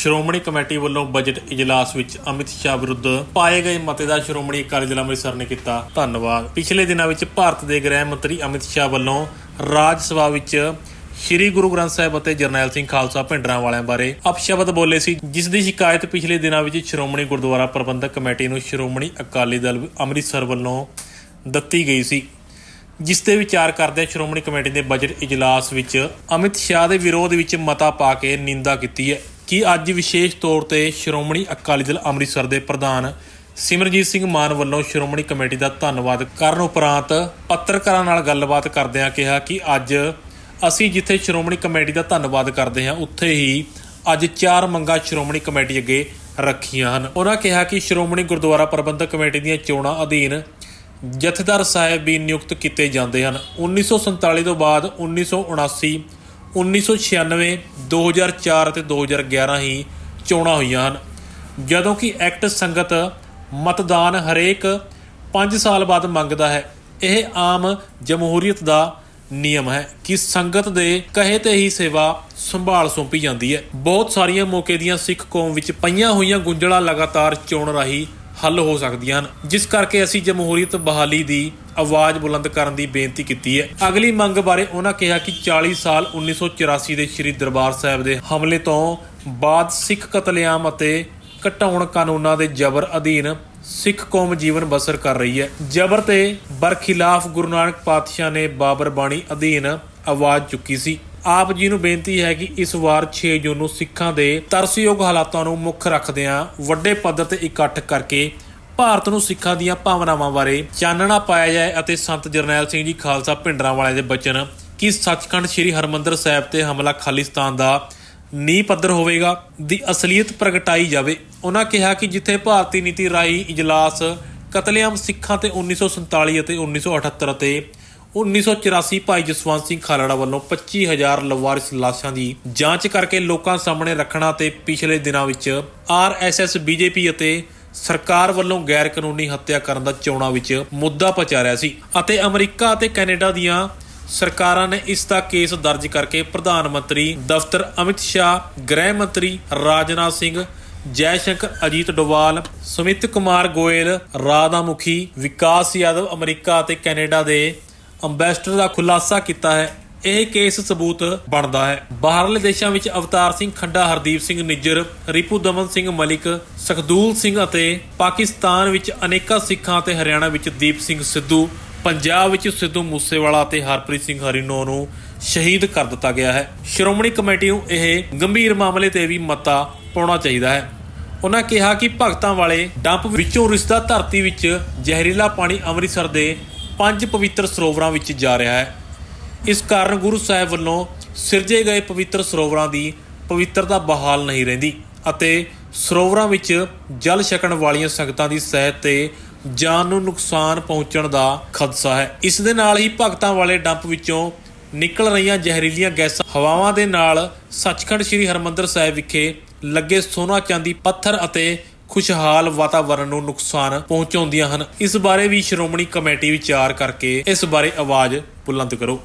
Shiromani committee ਵੱਲੋਂ budget ਇਜਲਾਸ ਵਿੱਚ ਅਮਿਤ ਸ਼ਾਹ ਵਿਰੁੱਧ ਪਾਏ ਗਏ ਮਤੇ ਦਾ ਸ਼੍ਰੋਮਣੀ ਅਕਾਲੀ ਦਲ ਅੰਮ੍ਰਿਤਸਰ ਨੇ ਕੀਤਾ ਧੰਨਵਾਦ। ਪਿਛਲੇ ਦਿਨਾਂ ਵਿੱਚ ਭਾਰਤ ਦੇ ਗ੍ਰਹਿ ਮੰਤਰੀ ਅਮਿਤ ਸ਼ਾਹ ਵੱਲੋਂ ਰਾਜ ਸਭਾ ਵਿੱਚ ਸ਼੍ਰੀ ਗੁਰੂ ਗ੍ਰੰਥ ਸਾਹਿਬ ਅਤੇ ਜਰਨੈਲ ਸਿੰਘ ਖਾਲਸਾ ਭਿੰਡਰਾਂ ਵਾਲਿਆਂ ਬਾਰੇ ਅਪਸ਼ਬਦ ਬੋਲੇ ਸੀ। ਜਿਸ ਦੀ ਸ਼ਿਕਾਇਤ ਪਿਛਲੇ ਦਿਨਾਂ ਵਿੱਚ ਸ਼੍ਰੋਮਣੀ ਗੁਰਦੁਆਰਾ ਪ੍ਰਬੰਧਕ ਕਮੇਟੀ ਨੂੰ ਸ਼੍ਰੋਮਣੀ ਅਕਾਲੀ ਦਲ ਅੰਮ੍ਰਿਤਸਰ ਵੱਲੋਂ ਦਿੱਤੀ ਗਈ ਸੀ। ਜਿਸ ਤੇ ਵਿਚਾਰ ਕਰਦਿਆਂ ਸ਼੍ਰੋਮਣੀ ਕਮੇਟੀ ਦੇ ਬਜਟ ਇਜਲਾਸ ਵਿੱਚ ਅਮਿਤ ਸ਼ਾਹ ਦੇ ਵਿਰੋਧ ਵਿੱਚ ਮਤਾ ਪਾ ਕੇ ਨਿੰਦਾ ਕੀਤੀ ਹੈ। ਕਿ ਅੱਜ ਵਿਸ਼ੇਸ਼ ਤੌਰ ਤੇ ਸ਼੍ਰੋਮਣੀ ਅਕਾਲੀ ਦਲ ਅੰਮ੍ਰਿਤਸਰ ਦੇ ਪ੍ਰਧਾਨ ਸਿਮਰਜੀਤ ਸਿੰਘ ਮਾਨ ਵੱਲੋਂ ਸ਼੍ਰੋਮਣੀ ਕਮੇਟੀ ਦਾ ਧੰਨਵਾਦ ਕਰਨ ਉਪਰੰਤ ਪੱਤਰਕਾਰਾਂ ਨਾਲ ਗੱਲਬਾਤ ਕਰਦਿਆਂ ਕਿਹਾ ਕਿ ਅੱਜ ਅਸੀਂ ਜਿੱਥੇ ਸ਼੍ਰੋਮਣੀ ਕਮੇਟੀ ਦਾ ਧੰਨਵਾਦ ਕਰਦੇ ਹਾਂ, ਉੱਥੇ ਹੀ ਅੱਜ ਚਾਰ ਮੰਗਾਂ ਸ਼੍ਰੋਮਣੀ ਕਮੇਟੀ ਅੱਗੇ ਰੱਖੀਆਂ ਹਨ। ਉਹਨਾਂ ਕਿਹਾ ਕਿ ਸ਼੍ਰੋਮਣੀ ਗੁਰਦੁਆਰਾ ਪ੍ਰਬੰਧਕ ਕਮੇਟੀ ਦੀਆਂ ਚੋਣਾਂ ਅਧੀਨ ਜਥੇਦਾਰ ਸਾਹਿਬ ਵੀ ਨਿਯੁਕਤ ਕੀਤੇ ਜਾਂਦੇ ਹਨ। 1947 ਤੋਂ ਬਾਅਦ 1979 1996 2004 ਅਤੇ 2011 ਹੀ ਚੋਣਾਂ ਹੋਈਆਂ ਹਨ। ਜਦੋਂ ਕਿ ਐਕਟ ਸੰਗਤ ਮਤਦਾਨ ਹਰੇਕ 5 ਸਾਲ ਬਾਅਦ ਮੰਗਦਾ ਹੈ, ਇਹ ਆਮ ਜਮਹੂਰੀਅਤ ਦਾ ਨਿਯਮ ਹੈ ਕਿ ਸੰਗਤ ਦੇ ਕਹੇ ਤੇ ਹੀ ਸੇਵਾ ਸੰਭਾਲ ਸੌਂਪੀ ਜਾਂਦੀ ਹੈ। ਬਹੁਤ ਸਾਰੀਆਂ ਮੌਕੇ ਦੀਆਂ ਸਿੱਖ ਕੌਮ ਵਿੱਚ ਪਈਆਂ ਹੋਈਆਂ ਗੁੰਝਲਾਂ ਲਗਾਤਾਰ ਚੋਣ ਰਾਹੀਂ ਹੱਲ ਹੋ ਸਕਦੀਆਂ ਹਨ। ਜਿਸ ਕਰਕੇ ਅਸੀਂ ਜਮਹੂਰੀਅਤ ਬਹਾਲੀ ਦੀ ਆਵਾਜ਼ ਬੁਲੰਦ ਕਰਨ ਦੀ ਬੇਨਤੀ ਕੀਤੀ ਹੈ। ਅਗਲੀ ਮੰਗ ਬਾਰੇ ਉਹਨਾਂ ਕਿਹਾ ਕਿ 40 ਸਾਲ 1984 ਦੇ ਸ੍ਰੀ ਦਰਬਾਰ ਸਾਹਿਬ ਦੇ ਹਮਲੇ ਤੋਂ ਬਾਅਦ ਸਿੱਖ ਕਤਲੇਆਮ ਅਤੇ ਘਟਾਉਣ ਕਾਨੂੰਨਾਂ ਦੇ ਜ਼ਬਰ ਅਧੀਨ ਸਿੱਖ ਕੌਮ ਜੀਵਨ ਬਸਰ ਕਰ ਰਹੀ ਹੈ। ਜ਼ਬਰ ਤੇ ਬਰਖਿਲਾਫ ਗੁਰੂ ਨਾਨਕ ਪਾਤਸ਼ਾਹ ਨੇ ਬਾਬਰ ਬਾਣੀ ਅਧੀਨ ਆਵਾਜ਼ ਚੁੱਕੀ ਸੀ। ਆਪ ਜੀ ਨੂੰ ਬੇਨਤੀ ਹੈ ਕਿ ਇਸ ਵਾਰ 6 ਜੂਨ ਨੂੰ ਸਿੱਖਾਂ ਦੇ ਤਰਸਯੋਗ ਹਾਲਾਤਾਂ ਨੂੰ ਮੁੱਖ ਰੱਖਦਿਆਂ ਵੱਡੇ ਪੱਧਰ ਤੇ ਇਕੱਠ ਕਰਕੇ ਭਾਰਤ ਨੂੰ ਸਿੱਖਾਂ ਦੀਆਂ ਭਾਵਨਾਵਾਂ ਬਾਰੇ ਚਾਨਣਾ ਪਾਇਆ ਜਾਏ ਅਤੇ ਸੰਤ ਜਰਨੈਲ ਸਿੰਘ ਜੀ ਖਾਲਸਾ ਭਿੰਡਰਾਂ ਵਾਲੇ ਦੇ ਬਚਨ ਕਿ ਸੱਚਖੰਡ ਸ੍ਰੀ ਹਰਮੰਦਰ ਸਾਹਿਬ ਤੇ ਹਮਲਾ ਖਾਲਿਸਤਾਨ ਦਾ ਨੀਂਹ ਪੱਧਰ ਹੋਵੇਗਾ, ਦੀ ਅਸਲੀਅਤ ਪ੍ਰਗਟਾਈ ਜਾਵੇ। ਉਹਨਾਂ ਕਿਹਾ ਕਿ ਜਿੱਥੇ ਭਾਰਤੀ ਨੀਤੀ ਰਾਹੀਂ ਇਜਲਾਸ ਕਤਲੇਆਮ ਸਿੱਖਾਂ ਤੇ 1947 ਅਤੇ 1978 ਅਤੇ 1984 ਭਾਈ ਜਸਵੰਤ ਸਿੰਘ ਖਾਲੜਾ ਵੱਲੋਂ 25000 ਲਵਾਰਿਸ ਲਾਸ਼ਾਂ ਦੀ ਜਾਂਚ ਕਰਕੇ ਲੋਕਾਂ ਸਾਹਮਣੇ ਰੱਖਣਾ ਤੇ ਪਿਛਲੇ ਦਿਨਾਂ ਵਿੱਚ ਆਰਐਸਐਸ ਬੀਜੇਪੀ ਅਤੇ ਸਰਕਾਰ ਵੱਲੋਂ ਗੈਰ ਕਾਨੂੰਨੀ ਹੱਤਿਆ ਕਰਨ ਦਾ ਚੋਣਾਂ ਵਿੱਚ ਮੁੱਦਾ ਪਚਾਰਿਆ ਸੀ ਅਤੇ ਅਮਰੀਕਾ ਅਤੇ ਕੈਨੇਡਾ ਦੀਆਂ ਸਰਕਾਰਾਂ ਨੇ ਇਸ ਦਾ ਕੇਸ ਦਰਜ ਕਰਕੇ ਪ੍ਰਧਾਨ ਮੰਤਰੀ ਦਫ਼ਤਰ ਅਮਿਤ ਸ਼ਾਹ, ਗ੍ਰਹਿ ਮੰਤਰੀ ਰਾਜਨਾਥ ਸਿੰਘ, ਜੈਸ਼ੰਕਰ ਅਜੀਤ ਡੋਵਾਲ, ਸੁਮਿਤ ਕੁਮਾਰ ਗੋਇਲ ਰਾਧਾ ਮੁਖੀ ਵਿਕਾਸ ਯਾਦਵ ਅਮਰੀਕਾ ਅਤੇ ਕੈਨੇਡਾ ਦੇ ਅੰਬੈਸਡਰ ਦਾ ਖੁਲਾਸਾ ਕੀਤਾ ਹੈ। ਇਹ ਕੇਸ ਸਬੂਤ ਬਣਦਾ ਹੈ। ਬਾਹਰਲੇ ਦੇਸ਼ਾਂ ਵਿੱਚ ਅਵਤਾਰ ਸਿੰਘ ਖੰਡਾ, ਹਰਦੀਪ ਸਿੰਘ ਨਿੱਜਰ, ਰਿਪੂ ਦਮਨ ਸਿੰਘ ਮਲਿਕ, ਸਖਦੂਲ ਸਿੰਘ ਅਤੇ ਪਾਕਿਸਤਾਨ ਵਿੱਚ ਅਨੇਕਾਂ ਸਿੱਖਾਂ ਅਤੇ ਹਰਿਆਣਾ ਵਿੱਚ ਦੀਪ ਸਿੰਘ ਸਿੱਧੂ, ਪੰਜਾਬ ਵਿੱਚ ਸਿੱਧੂ ਮੂਸੇਵਾਲਾ ਅਤੇ ਹਰਪ੍ਰੀਤ ਸਿੰਘ ਹਰੀਨੋ ਨੂੰ ਸ਼ਹੀਦ ਕਰ ਦਿੱਤਾ ਗਿਆ ਹੈ। ਸ਼੍ਰੋਮਣੀ ਕਮੇਟੀ ਨੂੰ ਇਹ ਗੰਭੀਰ ਮਾਮਲੇ ਤੇ ਵੀ ਮਤਾ ਪਾਉਣਾ ਚਾਹੀਦਾ ਹੈ। ਉਹਨਾਂ ਕਿਹਾ ਕਿ ਭਗਤਾਂ ਵਾਲੇ ਡੰਪ ਵਿੱਚੋਂ ਰਿਸ਼ਤਾ ਧਰਤੀ ਵਿੱਚ ਜ਼ਹਿਰੀਲਾ ਪਾਣੀ ਅੰਮ੍ਰਿਤਸਰ ਦੇ ਪੰਜ ਪਵਿੱਤਰ ਸਰੋਵਰਾਂ ਵਿੱਚ ਜਾ ਰਿਹਾ ਹੈ। ਇਸ ਕਾਰਨ ਗੁਰੂ ਸਾਹਿਬ ਵੱਲੋਂ ਸਿਰਜੇ ਗਏ ਪਵਿੱਤਰ ਸਰੋਵਰਾਂ ਦੀ ਪਵਿੱਤਰਤਾ ਬਹਾਲ ਨਹੀਂ ਰਹਿੰਦੀ ਅਤੇ ਸਰੋਵਰਾਂ ਵਿੱਚ ਜਲ ਛਕਣ ਵਾਲੀਆਂ ਸੰਗਤਾਂ ਦੀ ਸਿਹਤ ਤੇ ਜਾਨ ਨੂੰ ਨੁਕਸਾਨ ਪਹੁੰਚਣ ਦਾ ਖਦਸ਼ਾ ਹੈ। ਇਸ ਦੇ ਨਾਲ ਹੀ ਭਗਤਾਂ ਵਾਲੇ ਡੰਪ ਵਿੱਚੋਂ ਨਿਕਲ ਰਹੀਆਂ ਜ਼ਹਿਰੀਲੀਆਂ ਗੈਸਾਂ ਹਵਾਵਾਂ ਦੇ ਨਾਲ ਸੱਚਖੰਡ ਸ੍ਰੀ ਹਰਮੰਦਰ ਸਾਹਿਬ ਵਿਖੇ ਲੱਗੇ ਸੋਨਾ ਚਾਂਦੀ ਪੱਥਰ ਅਤੇ ਖੁਸ਼ਹਾਲ ਵਾਤਾਵਰਣ ਨੂੰ ਨੁਕਸਾਨ ਪਹੁੰਚਾਉਂਦੀਆਂ ਹਨ। ਇਸ ਬਾਰੇ ਵੀ ਸ਼੍ਰੋਮਣੀ ਕਮੇਟੀ ਵਿਚਾਰ ਕਰਕੇ ਇਸ ਬਾਰੇ ਆਵਾਜ਼ ਬੁਲੰਦ ਕਰੋ।